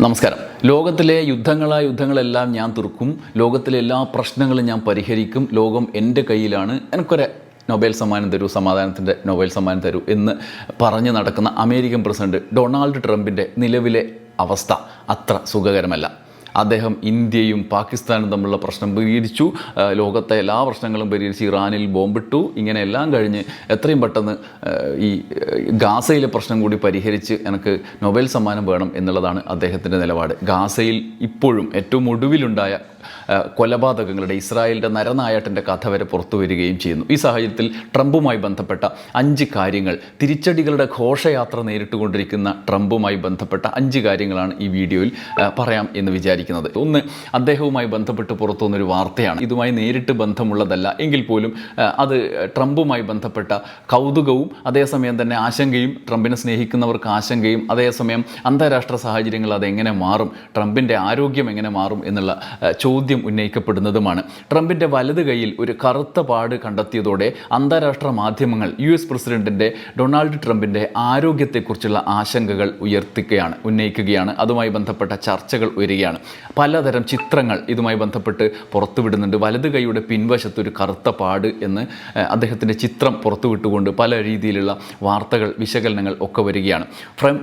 നമസ്കാരം. ലോകത്തിലെ യുദ്ധങ്ങളായ യുദ്ധങ്ങളെല്ലാം ഞാൻ തീർക്കും ലോകത്തിലെ എല്ലാ പ്രശ്നങ്ങളും ഞാൻ പരിഹരിക്കും. ലോകം എന്റെ കയ്യിലാണ്. എനിക്കൊരു നൊബേൽ സമ്മാനം തരൂ സമാധാനത്തിന്റെ നൊബേൽ സമ്മാനം തരൂ എന്ന് പറഞ്ഞ് നടക്കുന്ന അമേരിക്കൻ പ്രസിഡന്റ് ഡൊണാൾഡ് ട്രംപിന്റെ നിലവിലെ അവസ്ഥ അത്ര സുഖകരമല്ല. അദ്ദേഹം ഇന്ത്യയും പാകിസ്ഥാനും തമ്മിലുള്ള പ്രശ്നം പരിഹരിച്ചു. ലോകത്തെ എല്ലാ പ്രശ്നങ്ങളും പരിഹരിച്ച് ഇറാനിൽ ബോംബിട്ടു. ഇങ്ങനെ എല്ലാം കഴിഞ്ഞ് എത്രയും പെട്ടെന്ന് ഈ ഗാസയിലെ പ്രശ്നം കൂടി പരിഹരിച്ച് എനിക്ക് നൊബേൽ സമ്മാനം വേണം എന്നുള്ളതാണ് അദ്ദേഹത്തിന്റെ നിലപാട്. ഗാസയിൽ ഇപ്പോഴും ഏറ്റവും ഒടുവിലുണ്ടായ കൊലപാതകങ്ങളുടെ ഇസ്രായേലിന്റെ നരനായാട്ടിന്റെ കഥ വരെ പുറത്തു വരികയും ചെയ്യുന്നു. ഈ സാഹചര്യത്തിൽ ട്രംപുമായി ബന്ധപ്പെട്ട അഞ്ച് കാര്യങ്ങൾ തിരിച്ചടികളുടെ ഘോഷയാത്ര നേരിട്ടുകൊണ്ടിരിക്കുന്ന ട്രംപുമായി ബന്ധപ്പെട്ട അഞ്ച് കാര്യങ്ങളാണ് ഈ വീഡിയോയിൽ പറയാം എന്ന് വിചാരിക്കുന്നത്. ഒന്ന് അദ്ദേഹവുമായി ബന്ധപ്പെട്ട് പുറത്തു വന്നൊരു വാർത്തയാണ്. ഇതുമായി നേരിട്ട് ബന്ധമുള്ളതല്ല. എങ്കിൽ പോലും അത് ട്രംപുമായി ബന്ധപ്പെട്ട കൗതുകവും അതേസമയം തന്നെ ആശങ്കയും ട്രംപിനെ സ്നേഹിക്കുന്നവർക്ക് ആശങ്കയും അതേസമയം അന്താരാഷ്ട്ര സാഹചര്യങ്ങൾ അതെങ്ങനെ മാറും ട്രംപിന്റെ ആരോഗ്യം എങ്ങനെ മാറും എന്നുള്ള ആ, ചോദ്യം ഉന്നയിക്കപ്പെടുന്നതുമാണ്. ട്രംപിന്റെ വലത് കൈയിൽ ഒരു കറുത്ത പാട് കണ്ടെത്തിയതോടെ അന്താരാഷ്ട്ര മാധ്യമങ്ങൾ യു എസ് പ്രസിഡന്റിന്റെ ഡൊണാൾഡ് ട്രംപിന്റെ ആരോഗ്യത്തെക്കുറിച്ചുള്ള ആശങ്കകൾ ഉയർത്തിക്കുകയാണ് ഉന്നയിക്കുകയാണ്. അതുമായി ബന്ധപ്പെട്ട ചർച്ചകൾ ഉയരുകയാണ്. പലതരം ചിത്രങ്ങൾ ഇതുമായി ബന്ധപ്പെട്ട് പുറത്തുവിടുന്നുണ്ട്. വലത് കൈയുടെ പിൻവശത്ത് ഒരു കറുത്ത പാട് എന്ന് അദ്ദേഹത്തിന്റെ ചിത്രം പുറത്തുവിട്ടുകൊണ്ട് പല രീതിയിലുള്ള വാർത്തകൾ വിശകലനങ്ങൾ ഒക്കെ വരികയാണ്.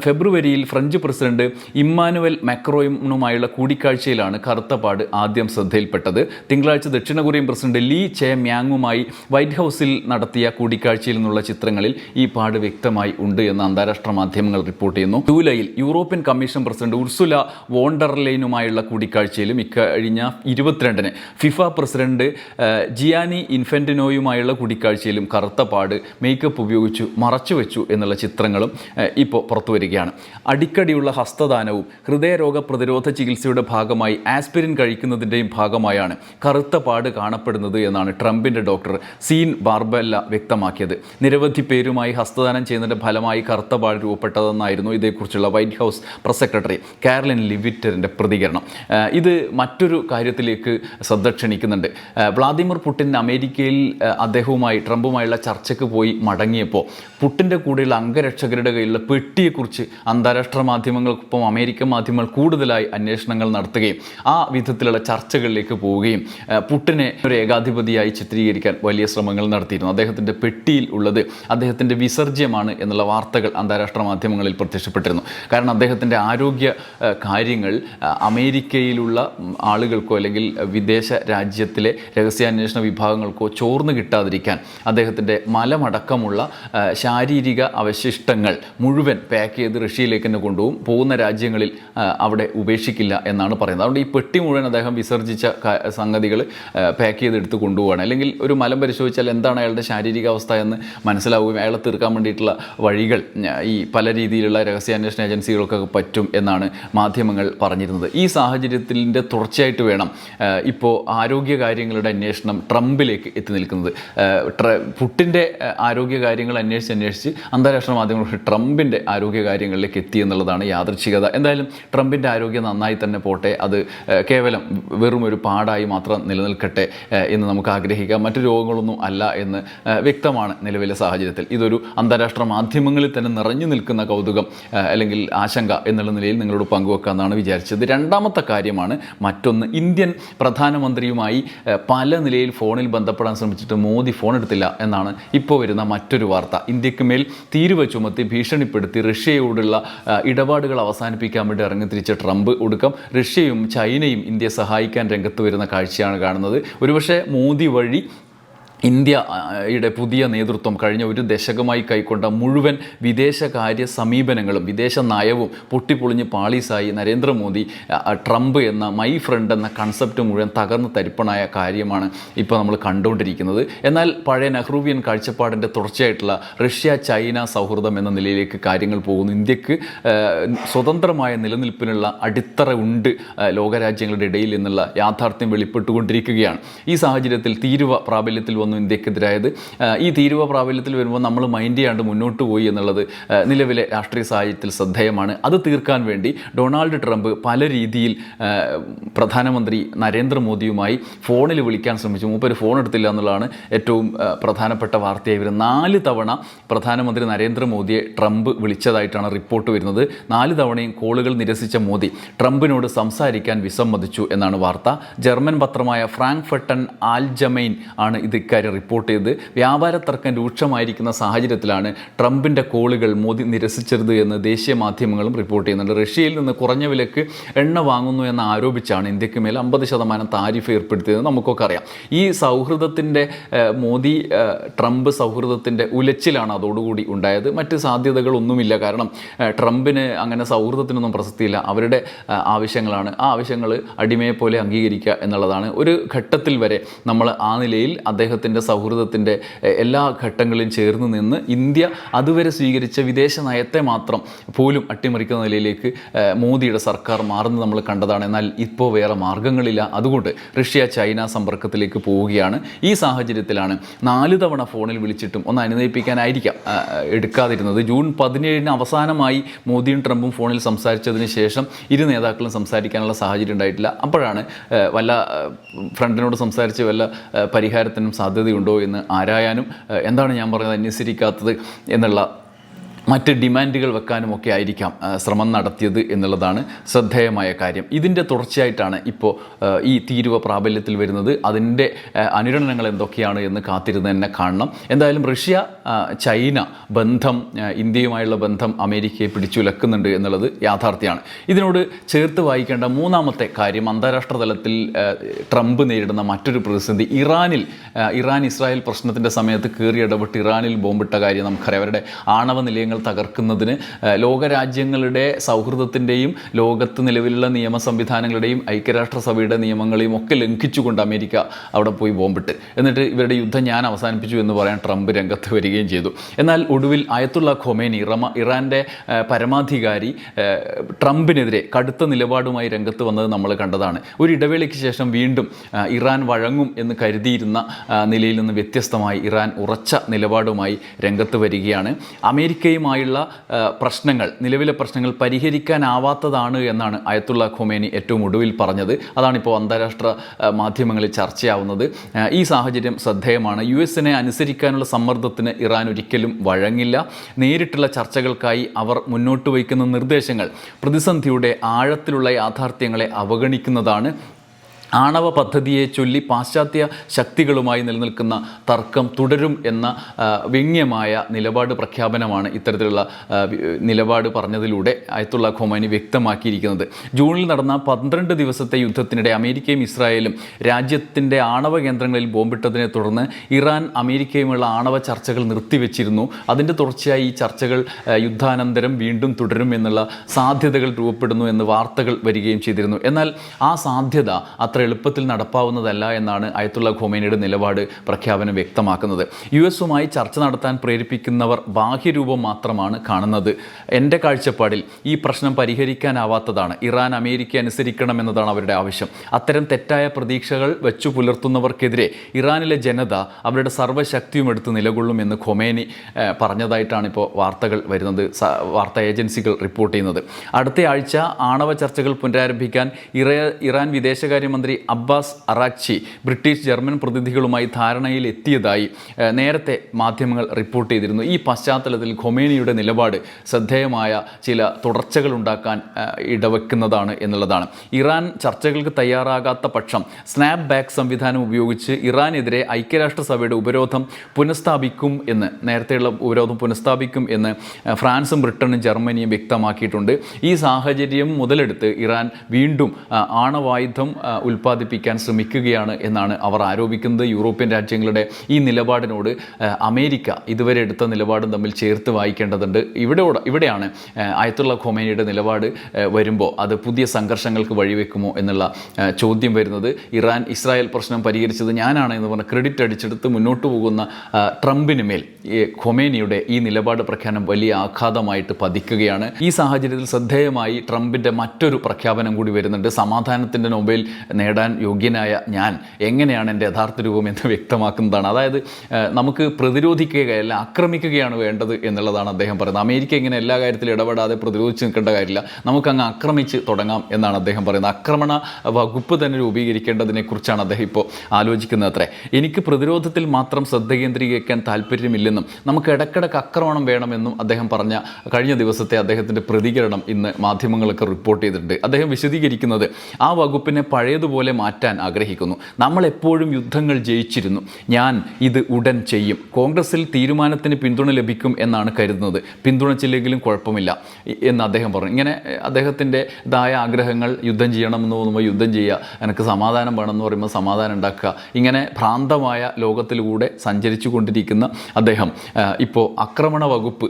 ഫെബ്രുവരിയിൽ ഫ്രഞ്ച് പ്രസിഡന്റ് ഇമ്മാനുവൽ മാക്രോയിനുമായുള്ള കൂടിക്കാഴ്ചയിലാണ് കറുത്ത പാട് ആദ്യം ശ്രദ്ധയിൽപ്പെട്ടത്. തിങ്കളാഴ്ച ദക്ഷിണ കൊറിയൻ പ്രസിഡന്റ് ലീ ചെ മ്യാങ്ങുമായി വൈറ്റ് ഹൗസിൽ നടത്തിയ കൂടിക്കാഴ്ചയിൽ നിന്നുള്ള ചിത്രങ്ങളിൽ ഈ പാട് വ്യക്തമായി ഉണ്ട് എന്ന് അന്താരാഷ്ട്ര മാധ്യമങ്ങൾ റിപ്പോർട്ട് ചെയ്യുന്നു. ജൂലൈയിൽ യൂറോപ്യൻ കമ്മീഷൻ പ്രസിഡന്റ് ഉർസുല വോണ്ടർലൈനുമായുള്ള കൂടിക്കാഴ്ചയിലും ഇക്കഴിഞ്ഞ ഇരുപത്തിരണ്ടിന് ഫിഫ പ്രസിഡന്റ് ജിയാനി ഇൻഫെന്റിനോയുമായുള്ള കൂടിക്കാഴ്ചയിലും കറുത്ത പാട് മേക്കപ്പ് ഉപയോഗിച്ചു മറച്ചു വെച്ചു എന്നുള്ള ചിത്രങ്ങളും ഇപ്പോൾ പുറത്തു വരികയാണ്. അടിക്കടിയുള്ള ഹസ്തദാനവും ഹൃദയരോഗ പ്രതിരോധ ചികിത്സയുടെ ഭാഗമായി ആസ്പിരിൻ കഴിക്കുന്നതിന്റെയും ഭാഗമായാണ് കറുത്ത പാട് കാണപ്പെടുന്നത് എന്നാണ് ട്രംപിന്റെ ഡോക്ടർ സീൻ ബാർബെല്ല വ്യക്തമാക്കിയത്. നിരവധി പേരുമായി ഹസ്തദാനം ചെയ്യുന്നതിന്റെ ഫലമായി കറുത്ത പാട് രൂപപ്പെട്ടതെന്നായിരുന്നു ഇതേക്കുറിച്ചുള്ള White House press secretary Karoline ലിവിറ്ററിന്റെ പ്രതികരണം. ഇത് മറ്റൊരു കാര്യത്തിലേക്ക് ശ്രദ്ധ ക്ഷണിക്കുന്നുണ്ട്. വ്ളാദിമിർ പുടിൻ അമേരിക്കയിൽ അദ്ദേഹവുമായി ട്രംപുമായുള്ള ചർച്ചയ്ക്ക് പോയി മടങ്ങിയപ്പോൾ പുട്ടിന്റെ കൂടെയുള്ള അംഗരക്ഷകരുടെ കയ്യിലുള്ള പെട്ടിയെക്കുറിച്ച് അന്താരാഷ്ട്ര മാധ്യമങ്ങൾക്കൊപ്പം അമേരിക്കൻ മാധ്യമങ്ങൾ കൂടുതലായി അന്വേഷണങ്ങൾ നടത്തുകയും ആ വിധത്തിലുള്ള ചർച്ചകളിലേക്ക് പോവുകയും പുട്ടിനെ ഒരു ഏകാധിപതിയായി ചിത്രീകരിക്കാൻ വലിയ ശ്രമങ്ങൾ നടത്തിയിരുന്നു. അദ്ദേഹത്തിന്റെ പെട്ടിയിൽ ഉള്ളത് അദ്ദേഹത്തിന്റെ വിസർജ്യമാണ് എന്നുള്ള വാർത്തകൾ അന്താരാഷ്ട്ര മാധ്യമങ്ങളിൽ പ്രത്യക്ഷപ്പെട്ടിരുന്നു. കാരണം അദ്ദേഹത്തിന്റെ ആരോഗ്യ കാര്യങ്ങൾ അമേരിക്കയിലുള്ള ആളുകൾക്കോ അല്ലെങ്കിൽ വിദേശ രാജ്യത്തിലെ രഹസ്യാന്വേഷണ വിഭാഗങ്ങൾക്കോ ചോർന്നു കിട്ടാതിരിക്കാൻ അദ്ദേഹത്തിന്റെ മലമടക്കമുള്ള ശാരീരിക അവശിഷ്ടങ്ങൾ മുഴുവൻ പാക്ക് ചെയ്ത് റഷ്യയിലേക്ക് തന്നെ കൊണ്ടുപോകും. പോകുന്ന രാജ്യങ്ങളിൽ അവിടെ ഉപേക്ഷിക്കില്ല എന്നാണ് പറയുന്നത്. അതുകൊണ്ട് ഈ പെട്ടി മുഴുവൻ അദ്ദേഹം വിസർജിച്ച ക- സംഗതികൾ പാക്ക് ചെയ്ത് എടുത്ത് കൊണ്ടുപോവാണ്. അല്ലെങ്കിൽ ഒരു മലം പരിശോധിച്ചാൽ എന്താണ് അയാളുടെ ശാരീരിക അവസ്ഥ എന്ന് മനസ്സിലാവുകയും അയാളെ തീർക്കാൻ വേണ്ടിയിട്ടുള്ള വഴികൾ ഈ പല രീതിയിലുള്ള രഹസ്യാന്വേഷണ ഏജൻസികൾക്കൊക്കെ പറ്റും എന്നാണ് മാധ്യമങ്ങൾ പറഞ്ഞിരുന്നത്. ഈ സാഹചര്യത്തിന്റെ തുടർച്ചയായിട്ട് വേണം ഇപ്പോൾ ആരോഗ്യകാര്യങ്ങളുടെ അന്വേഷണം ട്രംപിലേക്ക് എത്തി നിൽക്കുന്നത്. ട്ര പുട്ടിന്റെ ആരോഗ്യകാര്യങ്ങൾ ആരോഗ്യ കാര്യങ്ങൾ അന്വേഷിച്ച് അന്വേഷിച്ച് അന്താരാഷ്ട്ര മാധ്യമങ്ങൾ ട്രംപിന്റെ ആരോഗ്യകാര്യങ്ങളിലേക്ക് എത്തി എന്നുള്ളതാണ് യാദൃച്ഛികത എന്തായാലും ട്രംപിന്റെ ആരോഗ്യം നന്നായി തന്നെ പോട്ടെ. അത് കേവലം വെറും ഒരു പാടായി മാത്രം നിലനിൽക്കട്ടെ എന്ന് നമുക്ക് ആഗ്രഹിക്കാം. മറ്റു രോഗങ്ങളൊന്നും അല്ല എന്ന് വ്യക്തമാണ് നിലവിലെ സാഹചര്യത്തിൽ. ഇതൊരു അന്താരാഷ്ട്ര മാധ്യമങ്ങളിൽ തന്നെ നിറഞ്ഞു നിൽക്കുന്ന കൗതുകം അല്ലെങ്കിൽ ആശങ്ക എന്നുള്ള നിലയിൽ നിങ്ങളോട് പങ്കുവെക്കാമെന്നാണ് വിചാരിച്ചത്. രണ്ടാമത്തെ കാര്യമാണ് മറ്റൊന്ന്. ഇന്ത്യൻ പ്രധാനമന്ത്രിയുമായി പല നിലയിൽ ഫോണിൽ ബന്ധപ്പെടാൻ ശ്രമിച്ചിട്ട് മോദി ഫോൺ എടുത്തില്ല എന്നാണ് ഇപ്പോൾ വരുന്ന മറ്റൊരു വാർത്ത. ഇന്ത്യയ്ക്ക് മേൽ തീരുവ ചുമത്തി ഭീഷണിപ്പെടുത്തി റഷ്യയോടുള്ള ഇടപാടുകൾ അവസാനിപ്പിക്കാൻ വേണ്ടി ഇറങ്ങിത്തിരിച്ച ട്രംപ് ഒടുക്കം റഷ്യയും ചൈനയും ഇന്ത്യയെ സഹായിക്കാൻ രംഗത്ത് വരുന്ന കാഴ്ചയാണ് കാണുന്നത്. ഒരുപക്ഷെ മോദി വഴി ഇന്ത്യയുടെ പുതിയ നേതൃത്വം കഴിഞ്ഞ ഒരു ദശകമായി കൈക്കൊണ്ട മുഴുവൻ വിദേശകാര്യ സമീപനങ്ങളും വിദേശ നയവും പൊട്ടിപ്പൊളിഞ്ഞ് പാളീസായി നരേന്ദ്രമോദി ട്രംപ് എന്ന മൈ ഫ്രണ്ട് എന്ന കൺസെപ്റ്റ് മുഴുവൻ തകർന്ന് തരിപ്പണായ കാര്യമാണ് ഇപ്പോൾ നമ്മൾ കണ്ടുകൊണ്ടിരിക്കുന്നത്. എന്നാൽ പഴയ നെഹ്റുവിയൻ കാഴ്ചപ്പാടിന്റെ തുടർച്ചയായിട്ടുള്ള റഷ്യ ചൈന സൗഹൃദം എന്ന നിലയിലേക്ക് കാര്യങ്ങൾ പോകുന്നു. ഇന്ത്യയ്ക്ക് സ്വതന്ത്രമായ നിലനിൽപ്പിനുള്ള അടിത്തറ ഉണ്ട് ലോകരാജ്യങ്ങളുടെ ഇടയിൽ എന്നുള്ള യാഥാർത്ഥ്യം വെളിപ്പെട്ടുകൊണ്ടിരിക്കുകയാണ്. ഈ സാഹചര്യത്തിൽ തീരുവ പ്രാബല്യത്തിൽ വന്നു ഇന്ത്യക്കെതിരായത്. ഈ തീരുവ പ്രാബല്യത്തിൽ വരുമ്പോൾ നമ്മൾ മൈൻഡ് ചെയ്യാണ്ട് മുന്നോട്ട് പോയി എന്നുള്ളത് നിലവിലെ രാഷ്ട്രീയ സാഹചര്യത്തിൽ ശ്രദ്ധേയമാണ്. അത് തീർക്കാൻ വേണ്ടി ഡൊണാൾഡ് ട്രംപ് പല രീതിയിൽ പ്രധാനമന്ത്രി നരേന്ദ്രമോദിയുമായി ഫോണിൽ വിളിക്കാൻ ശ്രമിച്ചു. മൂപ്പര് ഫോൺ എടുത്തില്ല എന്നുള്ളതാണ് ഏറ്റവും പ്രധാനപ്പെട്ട വാർത്തയായി വരുന്നത്. നാല് തവണ പ്രധാനമന്ത്രി നരേന്ദ്രമോദിയെ ട്രംപ് വിളിച്ചതായിട്ടാണ് റിപ്പോർട്ട് വരുന്നത്. നാല് തവണയും കോളുകൾ നിരസിച്ച മോദി ട്രംപിനോട് സംസാരിക്കാൻ വിസമ്മതിച്ചു എന്നാണ് വാർത്ത. ജർമ്മൻ പത്രമായ ഫ്രാങ്ക്ഫർട്ടൺ ആൽജമൈൻ ആണ് ഇത് ഇക്കാര്യം റിപ്പോർട്ട് ചെയ്ത് വ്യാപാര തർക്കം രൂക്ഷമായിരിക്കുന്ന സാഹചര്യത്തിലാണ് ട്രംപിന്റെ കോളുകൾ മോദി നിരസിച്ചത് എന്ന് ദേശീയ മാധ്യമങ്ങളും റിപ്പോർട്ട് ചെയ്യുന്നുണ്ട്. റഷ്യയിൽ നിന്ന് കുറഞ്ഞ വിലക്ക് എണ്ണ വാങ്ങുന്നു എന്ന് ആരോപിച്ചാണ് ഇന്ത്യയ്ക്ക് മേൽ അമ്പത് ശതമാനം താരിഫ് ഏർപ്പെടുത്തിയത്. നമുക്കൊക്കെ അറിയാം. ഈ സൗഹൃദത്തിന്റെ മോദി ട്രംപ് സൗഹൃദത്തിന്റെ ഉലച്ചിലാണ് അതോടുകൂടി ഉണ്ടായത്. മറ്റ് സാധ്യതകളൊന്നുമില്ല. കാരണം ട്രംപിന് അങ്ങനെ സൗഹൃദത്തിനൊന്നും പ്രസക്തിയില്ല. അവരുടെ ആവശ്യങ്ങളാണ്. ആ ആവശ്യങ്ങൾ അടിമയെ പോലെ അംഗീകരിക്കുക എന്നുള്ളതാണ്. ഒരു ഘട്ടത്തിൽ വരെ നമ്മൾ ആ നിലയിൽ അദ്ദേഹത്തിന്റെ സൗഹൃദത്തിന്റെ എല്ലാ ഘട്ടങ്ങളിലും ചേർന്ന് നിന്ന് ഇന്ത്യ അതുവരെ സ്വീകരിച്ച വിദേശ നയത്തെ മാത്രം പോലും അട്ടിമറിക്കുന്ന നിലയിലേക്ക് മോദിയുടെ സർക്കാർ മാറുന്നത് നമ്മൾ കണ്ടതാണ്. എന്നാൽ ഇപ്പോൾ വേറെ മാർഗങ്ങളില്ല അതുകൊണ്ട് റഷ്യ ചൈന സമ്പർക്കത്തിലേക്ക് പോവുകയാണ്. ഈ സാഹചര്യത്തിലാണ് നാല് തവണ ഫോണിൽ വിളിച്ചിട്ടും ഒന്ന് അനുനയിപ്പിക്കാനായിരിക്കാം എടുക്കാതിരുന്നത്. ജൂൺ പതിനേഴിന് അവസാനമായി മോദിയും ട്രംപും ഫോണിൽ സംസാരിച്ചതിന് ശേഷം ഇരു നേതാക്കളും സംസാരിക്കാനുള്ള സാഹചര്യം ഉണ്ടായിട്ടില്ല. അപ്പോഴാണ് വല്ല ഫ്രണ്ടിനോട് സംസാരിച്ച് വല്ല പരിഹാരത്തിനും പരിഹാരത്തിനും സാധ്യതയുണ്ടോ എന്ന് ആരായാനും എന്താണ് ഞാൻ പറഞ്ഞത് അന്വേഷിക്കാത്തത് എന്നുള്ള മറ്റ് ഡിമാൻഡുകൾ വെക്കാനും ഒക്കെ ആയിരിക്കാം ശ്രമം നടത്തിയത് എന്നുള്ളതാണ് ശ്രദ്ധേയമായ കാര്യം. ഇതിന്റെ തുടർച്ചയായിട്ടാണ് ഇപ്പോൾ ഈ തീരുവ പ്രാബല്യത്തിൽ വരുന്നത്. അതിന്റെ അനുരണനങ്ങൾ എന്തൊക്കെയാണ് എന്ന് കാത്തിരുന്ന് തന്നെ കാണണം. എന്തായാലും റഷ്യ ചൈന ബന്ധം ഇന്ത്യയുമായുള്ള ബന്ധം അമേരിക്കയെ പിടിച്ചുലക്കുന്നുണ്ട് എന്നുള്ളത് യാഥാർത്ഥ്യമാണ്. ഇതിനോട് ചേർത്ത് വായിക്കേണ്ട മൂന്നാമത്തെ കാര്യം അന്താരാഷ്ട്ര തലത്തിൽ ട്രംപ് നേരിടുന്ന മറ്റൊരു പ്രതിസന്ധി. ഇറാനിൽ ഇറാൻ ഇസ്രായേൽ പ്രശ്നത്തിന്റെ സമയത്ത് കയറി ഇടപെട്ട് ഇറാനിൽ ബോംബിട്ട കാര്യം നമുക്കറിയാം. അവരുടെ ആണവ നിലയങ്ങൾ തകർക്കുന്നതിന് ലോകരാജ്യങ്ങളുടെ സൗഹൃദത്തിന്റെയും ലോകത്ത് നിലവിലുള്ള നിയമ സംവിധാനങ്ങളുടെയും ഐക്യരാഷ്ട്രസഭയുടെ നിയമങ്ങളെയും ഒക്കെ ലംഘിച്ചുകൊണ്ട് അമേരിക്ക അവിടെ പോയി ബോംബിട്ട്. എന്നിട്ട് ഇവരുടെ യുദ്ധം ഞാൻ അവസാനിപ്പിച്ചു എന്ന് പറയാൻ ട്രംപ് രംഗത്ത് വരികയും ചെയ്തു. എന്നാൽ ഒടുവിൽ അയത്തുള്ള ഖൊമേനി റമ ഇറാന്റെ പരമാധികാരി ട്രംപിനെതിരെ കടുത്ത നിലപാടുമായി രംഗത്ത് വന്നത് നമ്മൾ കണ്ടതാണ്. ഒരു ഇടവേളയ്ക്ക് ശേഷം വീണ്ടും ഇറാൻ വഴങ്ങും എന്ന് കരുതിയിരുന്ന നിലയിൽ നിന്ന് വ്യത്യസ്തമായി ഇറാൻ ഉറച്ച നിലപാടുമായി രംഗത്ത് വരികയാണ്. അമേരിക്കയുമായുള്ള ആ, പ്രശ്നങ്ങൾ നിലവിലെ പ്രശ്നങ്ങൾ പരിഹരിക്കാനാവാത്തതാണ് എന്നാണ് അയത്തുള്ള ഖുമേനി ഏറ്റവും ഒടുവിൽ പറഞ്ഞത്. അതാണിപ്പോൾ അന്താരാഷ്ട്ര മാധ്യമങ്ങളിൽ ചർച്ചയാവുന്നത്. ഈ സാഹചര്യം ശ്രദ്ധേയമാണ്. യു എസിനെ അനുസരിക്കാനുള്ള സമ്മർദ്ദത്തിന് ഇറാൻ ഒരിക്കലും വഴങ്ങില്ല. നേരിട്ടുള്ള ചർച്ചകൾക്കായി അവർ മുന്നോട്ട് വയ്ക്കുന്ന നിർദ്ദേശങ്ങൾ പ്രതിസന്ധിയുടെ ആഴത്തിലുള്ള യാഥാർത്ഥ്യങ്ങളെ അവഗണിക്കുന്നതാണ്. ആണവ പദ്ധതിയെ ചൊല്ലി പാശ്ചാത്യ ശക്തികളുമായി നിലനിൽക്കുന്ന തർക്കം തുടരും എന്ന വ്യംഗ്യമായ നിലപാട് പ്രഖ്യാപനമാണ് ഇത്തരത്തിലുള്ള നിലപാട് പറഞ്ഞതിലൂടെ അയത്തുള്ള ഖൊമാനി വ്യക്തമാക്കിയിരിക്കുന്നത്. ജൂണിൽ നടന്ന പന്ത്രണ്ട് ദിവസത്തെ യുദ്ധത്തിനിടെ അമേരിക്കയും ഇസ്രായേലും രാജ്യത്തിന്റെ ആണവ കേന്ദ്രങ്ങളിൽ ബോംബിട്ടതിനെ തുടർന്ന് ഇറാൻ അമേരിക്കയുമുള്ള ആണവ ചർച്ചകൾ നിർത്തിവെച്ചിരുന്നു. അതിന്റെ തുടർച്ചയായി ഈ ചർച്ചകൾ യുദ്ധാനന്തരം വീണ്ടും തുടരും എന്നുള്ള സാധ്യതകൾ രൂപപ്പെടുന്നു എന്ന് വാർത്തകൾ വരികയും ചെയ്തിരുന്നു. എന്നാൽ ആ സാധ്യത അത്ര എളുപ്പത്തിൽ നടപ്പാവുന്നതല്ല എന്നാണ് അയത്തുള്ള ഖൊമേനിയുടെ നിലപാട് പ്രഖ്യാപനം വ്യക്തമാക്കുന്നത്. യു എസുമായി ചർച്ച നടത്താൻ പ്രേരിപ്പിക്കുന്നവർ ബാഹ്യരൂപം മാത്രമാണ് കാണുന്നത്. എന്റെ കാഴ്ചപ്പാടിൽ ഈ പ്രശ്നം പരിഹരിക്കാനാവാത്തതാണ്. ഇറാൻ അമേരിക്ക അനുസരിക്കണമെന്നതാണ് അവരുടെ ആവശ്യം. അത്തരം തെറ്റായ പ്രതീക്ഷകൾ വെച്ചു പുലർത്തുന്നവർക്കെതിരെ ഇറാനിലെ ജനത അവരുടെ സർവശക്തിയും എടുത്ത് നിലകൊള്ളും എന്ന് ഖൊമേനി പറഞ്ഞതായിട്ടാണ് ഇപ്പോൾ വാർത്തകൾ വരുന്നത്. വാർത്താ ഏജൻസികൾ റിപ്പോർട്ട് ചെയ്യുന്നത്. അടുത്ത ആഴ്ച ആണവ ചർച്ചകൾ പുനരാരംഭിക്കാൻ ഇറ ഇറാൻ വിദേശകാര്യമന്ത്രി അബ്ബാസ് അറാച്ചി ബ്രിട്ടീഷ് ജർമ്മൻ പ്രതിനിധികളുമായി ധാരണയിൽ എത്തിയതായി നേരത്തെ മാധ്യമങ്ങൾ റിപ്പോർട്ട് ചെയ്തിരുന്നു. ഈ പശ്ചാത്തലത്തിൽ ഖൊമേനിയുടെ നിലപാട് ശ്രദ്ധേയമായ ചില തുടർച്ചകൾ ഉണ്ടാക്കാൻ ഇടവെക്കുന്നതാണ് എന്നുള്ളതാണ്. ഇറാൻ ചർച്ചകൾക്ക് തയ്യാറാകാത്ത പക്ഷം സ്നാപ്പ് ബാക്ക് സംവിധാനം ഉപയോഗിച്ച് ഇറാനെതിരെ ഐക്യരാഷ്ട്രസഭയുടെ ഉപരോധം പുനഃസ്ഥാപിക്കും എന്ന് നേരത്തെയുള്ള ഉപരോധം പുനഃസ്ഥാപിക്കും എന്ന് ഫ്രാൻസും ബ്രിട്ടനും ജർമ്മനിയും വ്യക്തമാക്കിയിട്ടുണ്ട്. ഈ സാഹചര്യം മുതലെടുത്ത് ഇറാൻ വീണ്ടും ആണവായുധം ആ, ഉൽപ്പാദിപ്പിക്കാൻ ശ്രമിക്കുകയാണ് എന്നാണ് അവർ ആരോപിക്കുന്നത്. യൂറോപ്യൻ രാജ്യങ്ങളുടെ ഈ നിലപാടിനോട് അമേരിക്ക ഇതുവരെ എടുത്ത നിലപാടും തമ്മിൽ ചേർത്ത് വായിക്കേണ്ടതുണ്ട്. ഇവിടെ ഇവിടെയാണ് ആയത്തുള്ള ഖൊമേനിയുടെ നിലപാട് വരുമ്പോൾ അത് പുതിയ സംഘർഷങ്ങൾക്ക് വഴിവെക്കുമോ എന്നുള്ള ചോദ്യം വരുന്നത്. ഇറാൻ ഇസ്രായേൽ പ്രശ്നം പരിഹരിച്ചത് ഞാനാണ് എന്ന് പറഞ്ഞ ക്രെഡിറ്റ് അടിച്ചെടുത്ത് മുന്നോട്ട് പോകുന്ന ട്രംപിന് മേൽ ഖൊമേനിയുടെ ഈ നിലപാട് പ്രഖ്യാപനം വലിയ ആഘാതമായിട്ട് പതിക്കുകയാണ്. ഈ സാഹചര്യത്തിൽ ശ്രദ്ധേയമായി ട്രംപിന്റെ മറ്റൊരു പ്രഖ്യാപനം കൂടി വരുന്നുണ്ട്. സമാധാനത്തിന്റെ നൊബേൽ നേടാൻ യോഗ്യനായ ഞാൻ എങ്ങനെയാണ് എന്റെ യഥാർത്ഥ രൂപം എന്ന് വ്യക്തമാക്കുന്നതാണ്. അതായത് നമുക്ക് പ്രതിരോധിക്കുകയല്ല ആക്രമിക്കുകയാണ് വേണ്ടത് എന്നുള്ളതാണ് അദ്ദേഹം പറയുന്നത്. അമേരിക്ക ഇങ്ങനെ എല്ലാ കാര്യത്തിലും ഇടപെടാതെ പ്രതിരോധിച്ച് നിൽക്കേണ്ട കാര്യമില്ല. നമുക്കങ്ങ് ആക്രമിച്ച് തുടങ്ങാം എന്നാണ് അദ്ദേഹം പറയുന്നത്. ആക്രമണ വകുപ്പ് തന്നെ രൂപീകരിക്കേണ്ടതിനെക്കുറിച്ചാണ് അദ്ദേഹം ഇപ്പോൾ ആലോചിക്കുന്നത് അത്രേ. എനിക്ക് പ്രതിരോധത്തിൽ മാത്രം ശ്രദ്ധ കേന്ദ്രീകരിക്കാൻ താല്പര്യമില്ലെന്നും നമുക്ക് ഇടയ്ക്കിടയ്ക്ക് ആക്രമണം വേണമെന്നും അദ്ദേഹം പറഞ്ഞ കഴിഞ്ഞ ദിവസത്തെ അദ്ദേഹത്തിന്റെ പ്രതികരണം ഇന്ന് മാധ്യമങ്ങളൊക്കെ റിപ്പോർട്ട് ചെയ്തിട്ടുണ്ട്. അദ്ദേഹം വിശദീകരിക്കുന്നത് ആ വകുപ്പിനെ പഴയതുപോലെ മാറ്റാൻ ആഗ്രഹിക്കുന്നു. നമ്മൾ എപ്പോഴും യുദ്ധങ്ങൾ ജയിച്ചിരുന്നു. ഞാൻ ഇത് ഉടൻ ചെയ്യും. കോൺഗ്രസിൽ തീരുമാനത്തിന് പിന്തുണ ലഭിക്കും എന്നാണ് കരുതുന്നത്. പിന്തുണച്ചില്ലെങ്കിലും കുഴപ്പമില്ല എന്ന് അദ്ദേഹം പറഞ്ഞു. ഇങ്ങനെ അദ്ദേഹത്തിന്റെ അദ്ദേഹത്തിന്റെതായ ആഗ്രഹങ്ങൾ യുദ്ധം ചെയ്യണമെന്ന് തോന്നുമ്പോൾ യുദ്ധം ചെയ്യുക എനിക്ക് സമാധാനം വേണമെന്ന് പറയുമ്പോൾ സമാധാനം ഉണ്ടാക്കുക ഇങ്ങനെ ഭ്രാന്തമായ ലോകത്തിലൂടെ സഞ്ചരിച്ചു കൊണ്ടിരിക്കുന്ന അദ്ദേഹം ഇപ്പോൾ ആക്രമണ വകുപ്പ്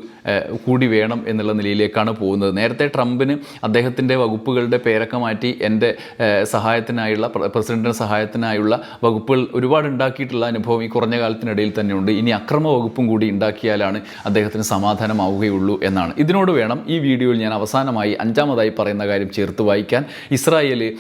കൂടി വേണം എന്നുള്ള നിലയിലേക്കാണ് പോകുന്നത്. നേരത്തെ ട്രംപിന് അദ്ദേഹത്തിന്റെ വകുപ്പുകളുടെ പേരൊക്കെ മാറ്റി എന്റെ ഏഹ്, സഹായത്തിനായുള്ള പ്ര- പ്രസിഡന്റിന്റെ സഹായത്തിനായുള്ള വകുപ്പുകൾ ഒരുപാട് ഉണ്ടാക്കിയിട്ടുള്ള അനുഭവം ഈ കുറഞ്ഞ കാലത്തിനിടയിൽ തന്നെയുണ്ട്. ഇനി അക്രമ വകുപ്പും കൂടി ഉണ്ടാക്കിയാലാണ് അദ്ദേഹത്തിന് സമാധാനമാവുകയുള്ളൂ എന്നാണ്. ഇതിനോട് വേണം ഈ വീഡിയോയിൽ ഞാൻ അവസാനമായി അഞ്ചാമതായി പറയുന്ന കാര്യം ചേർത്ത് വായിക്കാൻ. ഇസ്രായേൽ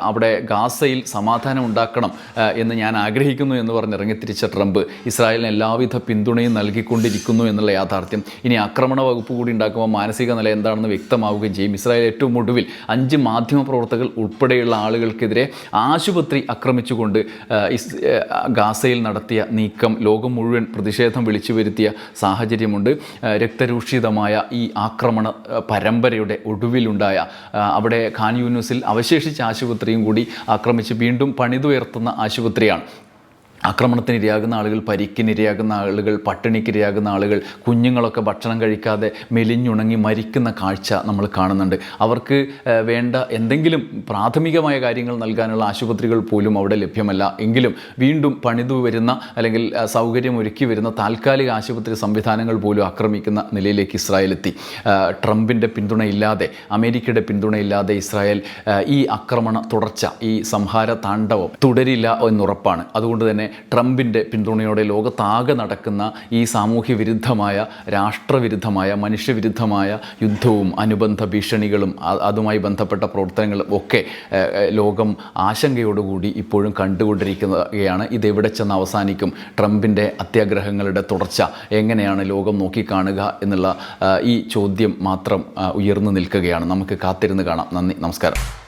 അവിടെ ഗാസയിൽ സമാധാനം ഉണ്ടാക്കണം എന്ന് ഞാൻ ആഗ്രഹിക്കുന്നു എന്ന് പറഞ്ഞ് ഇറങ്ങിത്തിരിച്ച ട്രംപ് ഇസ്രായേലിന് എല്ലാവിധ പിന്തുണയും നൽകിക്കൊണ്ടിരിക്കുന്നു എന്നുള്ള യാഥാർത്ഥ്യം. ഇനി ആക്രമണ വകുപ്പ് കൂടി ഉണ്ടാക്കുമ്പോൾ മാനസിക നില എന്താണെന്ന് വ്യക്തമാവുകയും ചെയ്യും. ഇസ്രായേൽ ഏറ്റവും ഒടുവിൽ അഞ്ച് മാധ്യമ പ്രവർത്തകർ ഉൾപ്പെടെയുള്ള ആളുകൾക്കെതിരെ ആശുപത്രി ആക്രമിച്ചുകൊണ്ട് ഗാസയിൽ നടത്തിയ നീക്കം ലോകം മുഴുവൻ പ്രതിഷേധം വിളിച്ചു വരുത്തിയ സാഹചര്യമുണ്ട്. രക്തരൂക്ഷിതമായ ഈ ആക്രമണ പരമ്പരയുടെ ഒടുവിലുണ്ടായ അവിടെ ഖാൻ യൂനിസിൽ അവശേഷിച്ച ആശുപത്രിയും കൂടി ആക്രമിച്ച് വീണ്ടും പണിതുയർത്തുന്ന ആശുപത്രിയാണ്. ആക്രമണത്തിന് ഇരയാകുന്ന ആളുകൾ പരിക്കിന് ഇരയാകുന്ന ആളുകൾ പട്ടിണിക്ക് ഇരയാകുന്ന ആളുകൾ കുഞ്ഞുങ്ങളൊക്കെ ഭക്ഷണം കഴിക്കാതെ മെലിഞ്ഞുണങ്ങി മരിക്കുന്ന കാഴ്ച നമ്മൾ കാണുന്നുണ്ട്. അവർക്ക് വേണ്ട എന്തെങ്കിലും പ്രാഥമികമായ കാര്യങ്ങൾ നൽകാനുള്ള ആശുപത്രികൾ പോലും അവിടെ ലഭ്യമല്ല. എങ്കിലും വീണ്ടും പണിതു വരുന്ന അല്ലെങ്കിൽ സൗകര്യം ഒരുക്കി വരുന്ന താൽക്കാലിക ആശുപത്രി സംവിധാനങ്ങൾ പോലും ആക്രമിക്കുന്ന നിലയിലേക്ക് ഇസ്രായേൽ എത്തി. ട്രംപിന്റെ പിന്തുണയില്ലാതെ അമേരിക്കയുടെ പിന്തുണയില്ലാതെ ഇസ്രായേൽ ഈ ആക്രമണ തുടർച്ച ഈ സംഹാര താണ്ഡവം തുടരില്ല എന്നുറപ്പാണ്. അതുകൊണ്ട് തന്നെ ട്രംപിന്റെ പിന്തുണയോടെ ലോകത്താകെ നടക്കുന്ന ഈ സാമൂഹ്യ വിരുദ്ധമായ രാഷ്ട്രവിരുദ്ധമായ മനുഷ്യവിരുദ്ധമായ യുദ്ധവും അനുബന്ധ ഭീഷണികളും അതുമായി ബന്ധപ്പെട്ട പ്രവർത്തനങ്ങളും ഒക്കെ ലോകം ആശങ്കയോടുകൂടി ഇപ്പോഴും കണ്ടുകൊണ്ടിരിക്കുകയാണ്. ഇതെവിടെ ചെന്ന് അവസാനിക്കും? ട്രംപിന്റെ അത്യാഗ്രഹങ്ങളുടെ തുടർച്ച എങ്ങനെയാണ് ലോകം നോക്കിക്കാണുക എന്നുള്ള ഈ ചോദ്യം മാത്രം ഉയർന്നു നിൽക്കുകയാണ്. നമുക്ക് കാത്തിരുന്ന് കാണാം. നന്ദി നമസ്കാരം.